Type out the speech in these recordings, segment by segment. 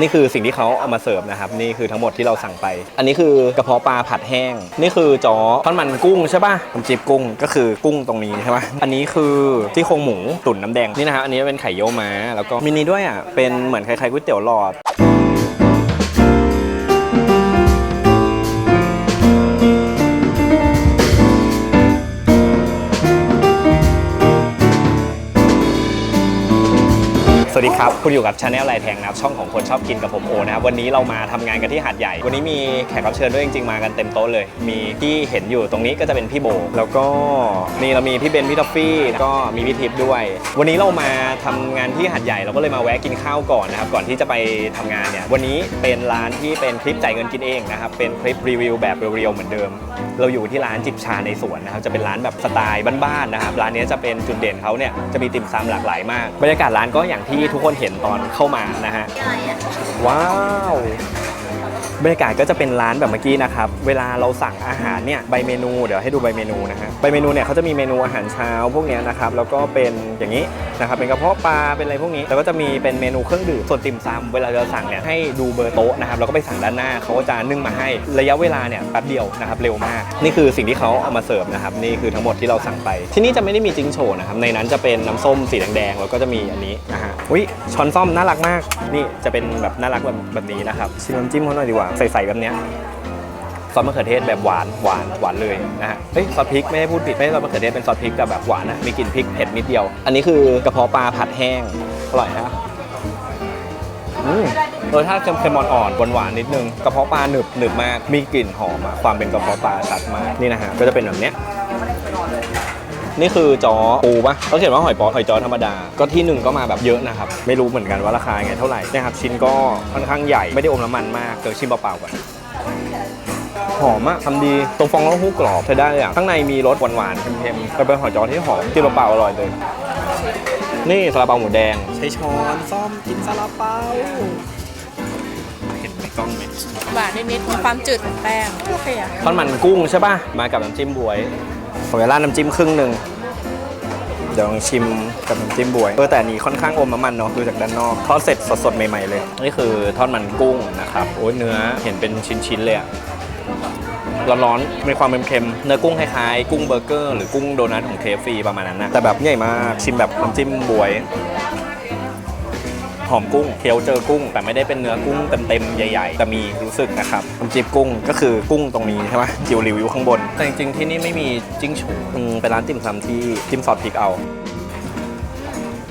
นี่คือสิ่งที่เขาเอามาเสิร์ฟนะครับ นี่คือทั้งหมดที่เราสั่งไป อันนี้คือกระเพาะปลาผัดแห้ง นี่คือจอทอดมันกุ้งใช่ป่ะน้ำจิ้มกุ้งก็คือกุ้งตรงนี้ใช่ป่ะอันนี้คือที่โครงหมูตุ๋นน้ำแดงนี่นะครับอันนี้เป็นไข่เยี่ยวม้าแล้วก็มินิด้วยอะเป็นเหมือนคล้ายๆก๋วยเตี๋ยวหลอด สวัสดีครับ คุณอยู่กับชาแนลไลแทงนะครับ ช่องของคนชอบกินกับผมโอนะครับ วันนี้เรามาทำงานกันที่หาดใหญ่ วันนี้มีแขกรับเชิญด้วยจริงๆ มากันเต็มโต๊ะเลย มีที่เห็นอยู่ตรงนี้ก็จะเป็นพี่โบ แล้วก็นี่เรามีพี่เบนพี่ท็อฟฟี่ก็มีพี่ทิพย์ด้วย วันนี้เรามาทำงานที่หาดใหญ่เราก็เลยมาแวะกินข้าวก่อนนะครับ ก่อนที่จะไปทำงานเนี่ย วันนี้เป็นร้านที่เป็นคลิปจ่ายเงินกินเองนะครับ เป็นคลิปรีวิวแบบเรียวๆเหมือนเดิม เราอยู่ที่ร้านจิบชาในสวนนะครับ จะเป็นร้านแบบสไตล์บ้านๆนะครับ ร้านนี้จะเป็นจุดเด่นเขาเนี่ย จะมีติ่มซำหลากหลายมาก บรรยากาศร้านก็อย่างที่ทุกคนเห็นตอนเข้ามานะฮะ ว้าว บรรยากาศก็จะเป็นร้านแบบเมื่อกี้นะครับ เวลาเราสั่งอาหารเนี่ยใบเมนูเดี๋ยวให้ดูใบเมนูนะฮะใบเมนูเนี่ยเขาจะมีเมนูอาหารเช้าพวกเนี้ยนะครับแล้วก็เป็นอย่างนี้นะครับเป็นกระเพาะปลาเป็นอะไรพวกนี้แล้วก็จะมีเป็นเมนูเครื่องดื่มส่วนติ่มซำเวลาเราสั่งเนี่ยให้ดูเบอร์โต๊ะนะครับแล้วก็ไปสั่งด้านหน้าเขาก็จะนึ่งมาให้ระยะเวลาเนี่ยแป๊บเดียวนะครับเร็วมาก นี่คือสิ่งที่เขาเอามาเสิร์ฟนะครับนี่คือทั้งหมดที่เราสั่งไป ที่นี่จะไม่ได้มีจิงโฉนะครับในนั้นจะเป็นน้ำส้มสีแดงๆแล้วก็จะมีอันนี้นะฮะอุ้ยช้อนซ่อมน่ารักมาก นี่จะเป็นแบบน่ารักแบบแบบนี้นะครับชิมน้ำจิ้มเขาหน่อยดีกว่าใสๆแบบเนี้ยซอสมะเขือเทศแบบหวานหวานหวานเลยนะฮะเฮ้ยซอสพริกไม่ได้พูดผิดไม่ใช่ซอสมะเขือเทศเป็นซอสพริกแต่แบบหวานนะมีกลิ่นพริกเผ็ดนิดเดียว อันนี้คือกระเพาะปลาผัดแห้งอร่อยนะอืมรสชาติเค็มๆอ่อนๆหวานๆนิดนึงกระเพาะปลาหนึบหนึบมากมีกลิ่นหอมอะความเป็นกระเพาะปลาชัดมากนี่นะฮะก็จะเป็นแบบเนี้ย นี่คือจอปูปะเขาเขียนว่าหอยปอหอยจอธรรมดา ก็ที่หนึ่งก็มาแบบเยอะนะครับ ไม่รู้เหมือนกันว่าราคาไงเท่าไหร่นะครับชิ้นก็ค่อนข้างใหญ่ไม่ได้อมน้ำมันมากเดี๋ยวชิมเปล่าๆก่อนหอมอะทำดีตรงฟองเต้าหู้กรอบใช้ได้เลยอะข้างในมีรสหวานๆเค็มๆแต่เป็นหอยจอที่หอมกินเปล่าๆอร่อยเลยนี่ซาลาเปาหมูแดง ใช้ช้อนซ่อมกินซาลาเปาเห็นในกล้องไหมหวานนิดๆมีความจืดของแป้งโอเคอะทอดมันกุ้งใช่ป่ะมากับน้ำจิ้มบวย ผมจะราดน้ำจิ้มครึ่งหนึ่งเดี๋ยวลองชิมกับน้ำจิ้มบวยเออแต่อันนี้ค่อนข้างอมน้ำมันเนาะดูจากด้านนอกทอดเสร็จสดๆใหม่ๆเลย นี่คือทอดมันกุ้งนะครับโอ้ยเนื้อเห็นเป็นชิ้นๆเลยอะร้อนๆมีความเค็มๆเนื้อกุ้งคล้ายๆกุ้งเบอร์เกอร์หรือกุ้งโดนัทของเคฟรีประมาณนั้นนะแต่แบบใหญ่มากชิมแบบน้ำจิ้มบวย หอมกุ้งเคี้ยวเจอกุ้ง แต่ไม่ได้เป็นเนื้อกุ้งเต็มๆใหญ่ๆแต่มีรู้สึกนะครับน้ำจิ้มกุ้งก็คือกุ้งตรงนี้ใช่ไหมจิวรีวิวข้างบน แต่จริงๆที่นี่ไม่มีจิ้งฉูอืมเป็นร้านติ่มซำที่จิ้มซอสพริกเอา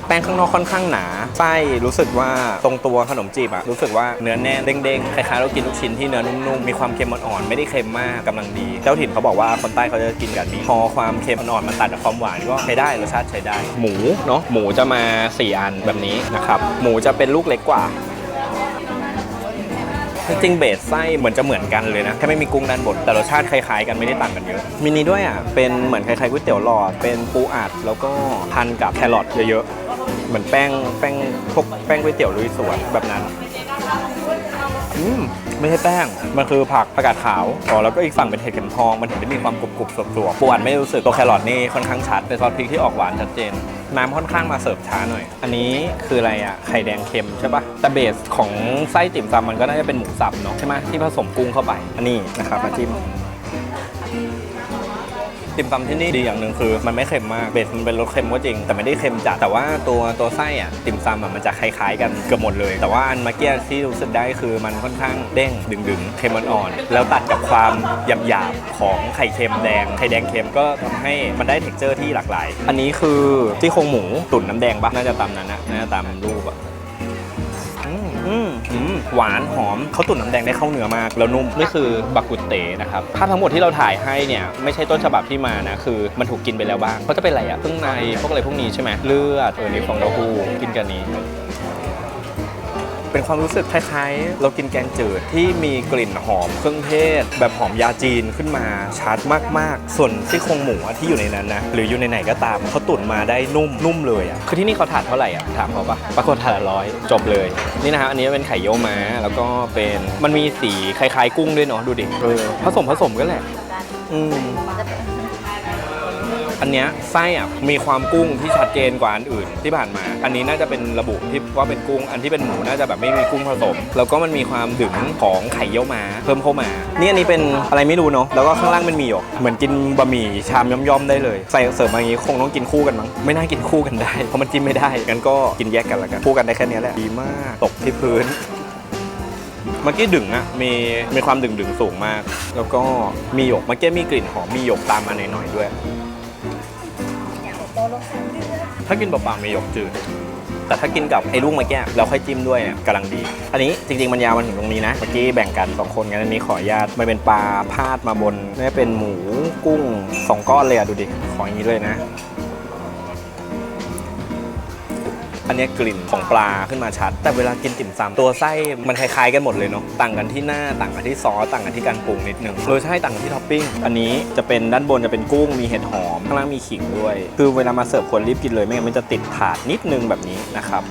แป้งข้างนอกค่อนข้างหนา ไส้รู้สึกว่าตรงตัวขนมจีบอะรู้สึกว่าเนื้อแน่นเด้งๆคล้ายๆเรากินลูกชิ้นที่เนื้อนุ่มๆมีความเค็มอ่อนๆไม่ได้เค็มมากกำลังดี เจ้าถิ่นเขาบอกว่าคนใต้เขาจะกินกันนี้พอความเค็มอ่อนๆมันตัดกับความหวานก็ใช้ได้รสชาติใช้ได้ หมูเนาะหมูจะมา 4 อันแบบนี้นะครับหมูจะเป็นลูกเล็กกว่า จริงๆเบสไส้เหมือนจะเหมือนกันเลยนะแค่ไม่มีกุ้งด้านบนแต่รสชาติคล้ายๆกันไม่ได้ต่างกันเยอะมินิด้วยอะเป็นเหมือนคล้ายๆก๋วยเตี๋ยวหลอด เป็นปูอัดแล้วก็พันกับแครอทเยอะๆเหมือนแป้งแป้งพวกแป้งก๋วยเตี๋ยวลุยสวนแบบนั้นอืมไม่ใช่แป้ง มันคือผักผักกาดขาวอ๋อแล้วก็อีกฝั่งเป็นเห็ดเข็มทอง มันถึงได้มีความกรุบๆสวบๆปูอัดไม่รู้สึกตัวแครอทนี่ค่อนข้างชัดเป็นซอสพริกที่ออกหวานชัดเจน น้ำค่อนข้างมาเสิร์ฟช้าหน่อย อันนี้คืออะไรอะไข่แดงเค็มใช่ปะแต่เบสของไส้ติ่มซำมันก็น่าจะเป็นหมูสับเนาะใช่ไหมที่ผสมกุ้งเข้าไป อันนี้นะครับมาจิ้ม ติ่มซำที่นี่ดีอย่างหนึ่งคือ มันไม่เค็มมากเบสมันเป็นรสเค็มก็จริง แต่ไม่ได้เค็มจัดแต่ว่าตัวตัวไส้อะติ่มซำอะมันจะคล้ายๆ กันเกือบหมดเลย แต่ว่าอันมื่อกี้ที่รู้สึกได้คือมันค่อนข้างเด้งดึงๆเค็มอ่อนๆแล้วตัดกับความหยาบๆของไข่เค็มแดงไข่แดงเค็มก็ทำให้มันได้เท็กเจอร์ที่หลากหลาย อันนี้คือที่โครงหมูตุ๋นน้ำแดงปะน่าจะตามนั้นนะน่าจะตามรูปอะ อืมอืมหวานหอมเขาตุ๋นน้ำแดงได้เข้าเนื้อมากแล้วนุ่มนี่คือบักกุเตนะครับภาพทั้งหมดที่เราถ่ายให้เนี่ยไม่ใช่ต้นฉบับที่มานะคือมันถูกกินไปแล้วบ้างเขาจะเป็นอะไรอะเครื่องในพวกอะไรพวกนี้ใช่ไหมเลือดเออนี่ฟองเต้าหู้กินกันนี้ เป็นความรู้สึกคล้ายๆ เรากินแกงจืดที่มีกลิ่นหอมเครื่องเทศ แบบหอมยาจีนขึ้นมาชัดมากๆ ส่วนที่โครงหมูอะที่อยู่ในนั้นนะหรืออยู่ในไหนก็ตามเขาตุ๋นมาได้นุ่มนุ่มเลยอะคือที่นี่เขาถาดเท่าไหร่อะถามเขาปะปรากฏถาดละร้อยจบเลยนี่นะฮะอันนี้เป็นไข่เยี่ยวม้าแล้วก็เป็นมันมีสีคล้ายๆ กุ้งด้วยเนาะดูดิเออผสมผสมกันแหละอืม อันเนี้ยไส้อะมีความกุ้งที่ชัดเจนกว่าอันอื่นที่ผ่านมา อันนี้น่าจะเป็นระบุที่ว่าเป็นกุ้ง อันที่เป็นหมูน่าจะแบบไม่มีกุ้งผสม แล้วก็มันมีความถึงของไข่เยี่ยวม้าเพิ่มเข้ามา นี่อันนี้เป็นอะไรไม่รู้เนาะ แล้วก็ข้างล่างเป็นหมี่หยกเหมือนกินบะหมี่ชามย่อมๆได้เลย ใส่เสิร์ฟมาอย่างนี้คงต้องกินคู่กันมั้ง ไม่น่ากินคู่กันได้ เพราะมันจิ้มไม่ได้ งั้นก็กินแยกกันละกัน คู่กันได้แค่นี้แหละ ดีมาก ตกที่พื้นเมื่อกี้ดึงอะมีมีความดึงดึงสูงมาก แล้วก็มีหยกเมื่อกี้มีกลิ่นหอมมีหยกตามมาหน่อยๆด้วย ถ้ากินเปล่าๆมีหยกจืด แต่ถ้ากินกับไอ้ลูกเมื่อกี้แล้วค่อยจิ้มด้วยเนี่ยกำลังดี อันนี้จริง ๆ มันยาวมาถึงตรงนี้นะ เมื่อกี้แบ่งกันสองคนกันอันนี้ขออนุญาตมันเป็นปลาพาดมาบนนี่เป็นหมูกุ้งสองก้อนเลยอะดูดิ ขออย่างนี้เลยนะ อันนี้กลิ่นของปลาขึ้นมาชัด แต่เวลากินติ่มซำตัวไส้มันคล้ายๆกันหมดเลยเนาะต่างกันที่หน้าต่างกันที่ซอสต่างกันที่การปรุงนิดนึงโดยใช่ต่างกันที่ท็อปปิ้งอันนี้จะเป็นด้านบนจะเป็นกุ้งมีเห็ดหอมข้างล่างมีขิงด้วย คือเวลามาเสิร์ฟควรรีบกินเลยไม่งั้นมันจะติดถาดนิดนึงแบบนี้นะครับ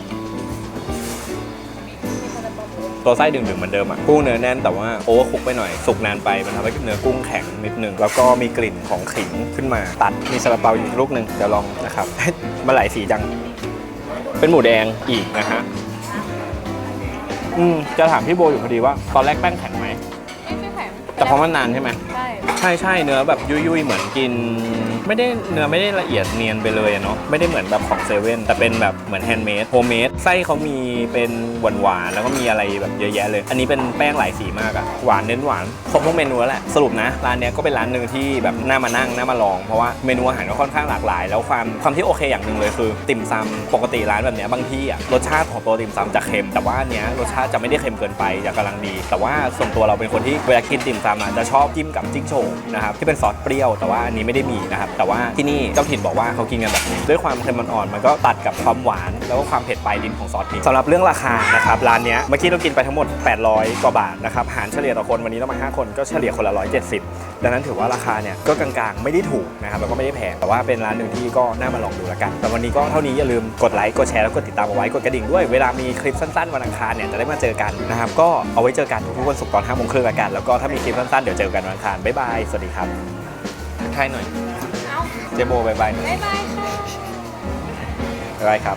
ตัวไส้ดึงๆเหมือนเดิมอะกุ้งเนื้อแน่นแต่ว่าโอเวอร์คุกไปหน่อย สุกนานไปมันทำให้เนื้อกุ้งแข็งนิดนึง แล้วก็มีกลิ่นของขิงขึ้นมา ตัดมีซาลาเปาอยู่อีกลูกหนึ่งเดี๋ยวลองนะครับมันหลายสีจัง เป็นหมูแดงอีกนะฮะอืมจะถามพี่โบอยู่พอดีว่า ตอนแรกแป้งแข็งไหมไม่ใช่แข็งแต่เพราะมันนานใช่ไหมใช่ใช่ใช่เนื้อแบบยุ่ยๆ เหมือนกิน ไม่ได้เนื้อไม่ได้ละเอียดเนียนไปเลยเนาะไม่ได้เหมือนแบบของเซเว่นแต่เป็นแบบเหมือนแฮนด์เมดโฮมเมดไส้เขามีเป็นหวานหวานๆแล้วก็มีอะไรแบบเยอะแยะเลย อันนี้เป็นแป้งหลายสีมากอะหวานเน้นหวานครบทุกเมนูแล้วแหละสรุปนะร้านเนี้ยก็เป็นร้านหนึ่งที่แบบน่ามานั่งน่ามาลองเพราะว่าเมนูอาหารก็ค่อนข้างหลากหลาย แล้วความความที่โอเคอย่างหนึ่งเลยคือ ติ่มซำปกติร้านแบบเนี้ยบางที่อะรสชาติของตัวติ่มซำจะเค็ม แต่ว่าอันเนี้ยรสชาติจะไม่ได้เค็มเกินไปจะกำลังดี แต่ว่าส่วนตัวเราเป็นคนที่เวลากินติ่มซำอะจะชอบจิ้มกับจิ้งโฉงนะครับที่เป็นซอสเปรี้ยวแต่ว่าอันนี้ไม่ได้มีนะครับแต่ว่าที่นี่เจ้าถิ่นบอกว่าเขากินกันแบบนี้ด้วยความเค็มอ่อนๆมันก็ตัดกับความหวาน แล้วก็ความเผ็ดปลายลิ้นของซอสพริกสำหรับเรื่องราคานะครับร้านนี้เมื่อกี้เรากินไปทั้งหมด 800 กว่าบาทนะครับหารเฉลี่ยต่อคนวันนี้เรามา 5 คนก็เฉลี่ยคนละ 170 ดังนั้นถือว่าราคาเนี่ยก็กลางๆ ไม่ได้ถูกนะครับแล้วก็ไม่ได้แพงแต่ว่าเป็นร้านหนึ่งที่ก็น่ามาลองดูแล้วกันแต่วันนี้ก็เท่านี้อย่าลืมกดไลค์กดแชร์แล้วกดติดตามเอาไว้กดกระดิ่งด้วยเวลามีคลิปสั้นๆวันอังคารเนี่ยจะได้มาเจอกันนะครับก็เอาไว้เจอกันทุกวันศุกร์ตอน5โมงครึ่งละกันแล้วก็ถ้ามีคลิปสั้นๆเดี๋ยวเจอกันวันอังคารบ๊ายบายสวัสดีครับทักทายหน่อยเอ้า เจโบบ๊ายบายหน่อยบ๊ายบายค่ะ บ๊ายบายครับ